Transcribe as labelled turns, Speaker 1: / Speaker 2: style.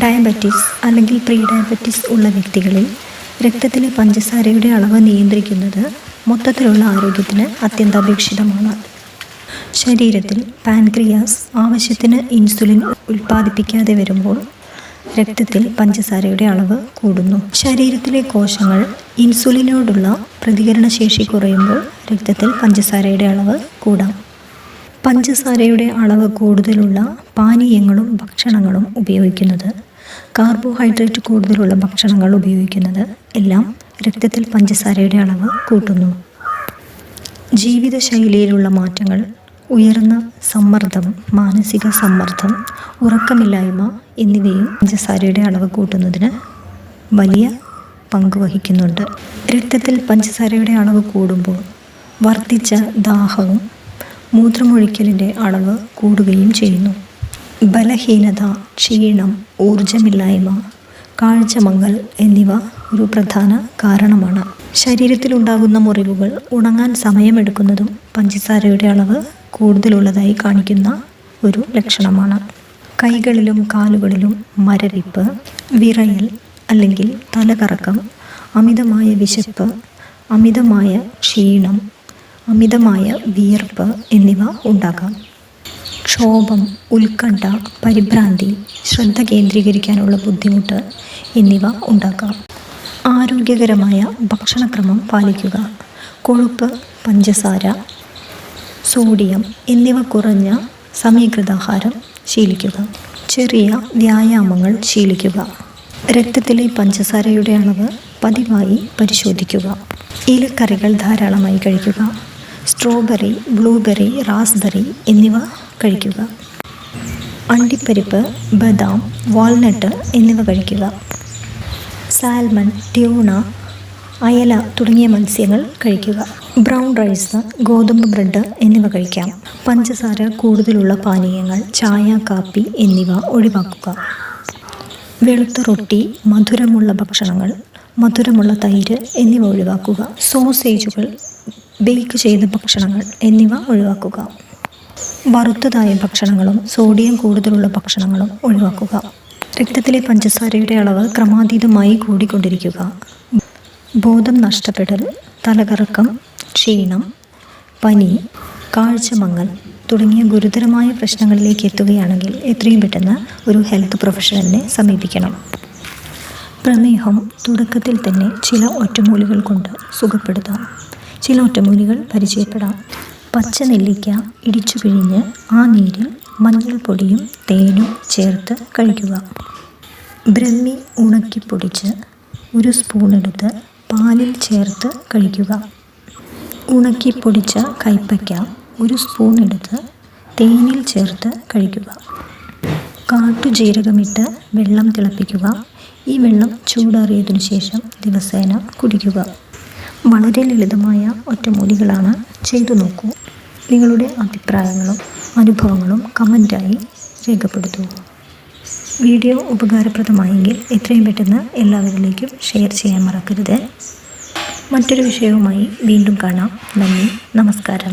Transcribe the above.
Speaker 1: Diabetes അല്ലെങ്കിൽ pre diabetes ഉള്ള വ്യക്തികളിൽ രക്തത്തിലെ പഞ്ചസാരയുടെ അളവ് നിയന്ത്രിക്കുന്നത് മൊത്തത്തിലുള്ള ആരോഗ്യത്തിന് അത്യന്താപേക്ഷിതമാണ്. ശരീരത്തിൽ പാൻക്രിയാസ് ആവശ്യത്തിന് ഇൻസുലിൻ ഉൽപ്പാദിപ്പിക്കാതെ വരുമ്പോൾ രക്തത്തിൽ പഞ്ചസാരയുടെ അളവ് കൂടുന്നു. ശരീരത്തിലെ കോശങ്ങൾ ഇൻസുലിനോടുള്ള പ്രതികരണശേഷി കുറയുമ്പോൾ രക്തത്തിൽ പഞ്ചസാരയുടെ അളവ് കൂടാം. പഞ്ചസാരയുടെ അളവ് കൂടുതലുള്ള പാനീയങ്ങളും ഭക്ഷണങ്ങളും ഉപയോഗിക്കുന്നത് കാർബോഹൈഡ്രേറ്റ് കൂടുതലുള്ള ഭക്ഷണങ്ങൾ ഉപയോഗിക്കുന്നത് എല്ലാം രക്തത്തിൽ പഞ്ചസാരയുടെ അളവ് കൂട്ടുന്നു. ജീവിതശൈലിയിലുള്ള മാറ്റങ്ങൾ ഉയർന്ന സമ്മർദ്ദം മാനസിക സമ്മർദ്ദം ഉറക്കമില്ലായ്മ എന്നിവയും പഞ്ചസാരയുടെ അളവ് കൂട്ടുന്നതിന് വലിയ പങ്ക് വഹിക്കുന്നുണ്ട്. രക്തത്തിൽ പഞ്ചസാരയുടെ അളവ് കൂടുമ്പോൾ വർദ്ധിച്ച ദാഹവും മൂത്രമൊഴിക്കലിന്റെ അളവ് കൂടുകയും ചെയ്യുന്നു. ബലഹീനത ക്ഷീണം ഊർജമില്ലായ്മ കാഴ്ചമങ്ങൽ എന്നിവ ഒരു പ്രധാന കാരണമാണ്. ശരീരത്തിലുണ്ടാകുന്ന മുറിവുകൾ ഉണങ്ങാൻ സമയമെടുക്കുന്നതും പഞ്ചസാരയുടെ അളവ് കൂടുതലുള്ളതായി കാണിക്കുന്ന ഒരു ലക്ഷണമാണ്. കൈകളിലും കാലുകളിലും മരവിപ്പ് വിറയൽ അല്ലെങ്കിൽ തലകറക്കം അമിതമായ വിശപ്പ് അമിതമായ ക്ഷീണം അമിതമായ വിയർപ്പ് എന്നിവ ഉണ്ടാകാം. ക്ഷോഭം ഉത്കണ്ഠ പരിഭ്രാന്തി ശ്രദ്ധ കേന്ദ്രീകരിക്കാനുള്ള ബുദ്ധിമുട്ട് എന്നിവ ഉണ്ടാക്കാം ആരോഗ്യകരമായ ഭക്ഷണക്രമം പാലിക്കുക. കൊഴുപ്പ് പഞ്ചസാര സോഡിയം എന്നിവ കുറഞ്ഞ സമീകൃതാഹാരം ശീലിക്കുക. ചെറിയ വ്യായാമങ്ങൾ ശീലിക്കുക. രക്തത്തിലെ പഞ്ചസാരയുടെ അളവ് പതിവായി പരിശോധിക്കുക. ഇലക്കറികൾ ധാരാളമായി കഴിക്കുക. സ്ട്രോബെറി ബ്ലൂബെറി റാസ്ബെറി എന്നിവ കഴിക്കുക. അണ്ടിപ്പരിപ്പ് ബദാം വാൾനട്ട് എന്നിവ കഴിക്കുക. സാൽമൺ ട്യൂണ അയല തുടങ്ങിയ മത്സ്യങ്ങൾ കഴിക്കുക. ബ്രൗൺ റൈസ് ഗോതമ്പ് ബ്രെഡ് എന്നിവ കഴിക്കാം. പഞ്ചസാര കൂടുതലുള്ള പാനീയങ്ങൾ ചായ കാപ്പി എന്നിവ ഒഴിവാക്കുക. വെളുത്ത റൊട്ടി മധുരമുള്ള ഭക്ഷണങ്ങൾ മധുരമുള്ള തൈര് എന്നിവ ഒഴിവാക്കുക. സോസേജുകൾ ബേക്ക് ചെയ്ത ഭക്ഷണങ്ങൾ എന്നിവ ഒഴിവാക്കുക. വറുത്തതായ ഭക്ഷണങ്ങളും സോഡിയം കൂടുതലുള്ള ഭക്ഷണങ്ങളും ഒഴിവാക്കുക. രക്തത്തിലെ പഞ്ചസാരയുടെ അളവ് ക്രമാതീതമായി കൂടിക്കൊണ്ടിരിക്കുക. ബോധം നഷ്ടപ്പെടൽ തലകറക്കം ക്ഷീണം പനി കാഴ്ചമങ്ങൽ തുടങ്ങിയ ഗുരുതരമായ പ്രശ്നങ്ങളിലേക്ക് എത്തുകയാണെങ്കിൽ എത്രയും പെട്ടെന്ന് ഒരു ഹെൽത്ത് പ്രൊഫഷണലിനെ സമീപിക്കണം. പ്രമേഹം തുടക്കത്തിൽ തന്നെ ചില ഒറ്റമൂലികൾ കൊണ്ട് സുഖപ്പെടുത്താം. ചില ഒറ്റമൂലികൾ പരിചയപ്പെടാം. പച്ച നെല്ലിക്ക ഇടിച്ചു പിഴിഞ്ഞ് ആ നീരിൽ മഞ്ഞൾപ്പൊടിയും തേനും ചേർത്ത് കഴിക്കുക. ബ്രഹ്മി ഉണക്കി പൊടിച്ച് ഒരു സ്പൂൺ എടുത്ത് പാലിൽ ചേർത്ത് കഴിക്കുക. ഉണക്കി പൊടിച്ച കൈപ്പയ്ക്ക ഒരു സ്പൂൺ എടുത്ത് തേനിൽ ചേർത്ത് കഴിക്കുക. കാട്ടുജീരകമിട്ട് വെള്ളം തിളപ്പിക്കുക. ഈ വെള്ളം ചൂടാറിയതിനു ശേഷം ദിവസേന കുടിക്കുക. വളരെ ലളിതമായ ഒറ്റമൂലികളാണ് ചെയ്തു നോക്കൂ. നിങ്ങളുടെ അഭിപ്രായങ്ങളും അനുഭവങ്ങളും കമന്റായി രേഖപ്പെടുത്തൂ. വീഡിയോ ഉപകാരപ്രദമായെങ്കിൽ എത്രയും പെട്ടെന്ന് എല്ലാവരിലേക്കും ഷെയർ ചെയ്യാൻ മറക്കരുത്. മറ്റൊരു വിഷയവുമായി വീണ്ടും കാണാം. നന്ദി. നമസ്കാരം.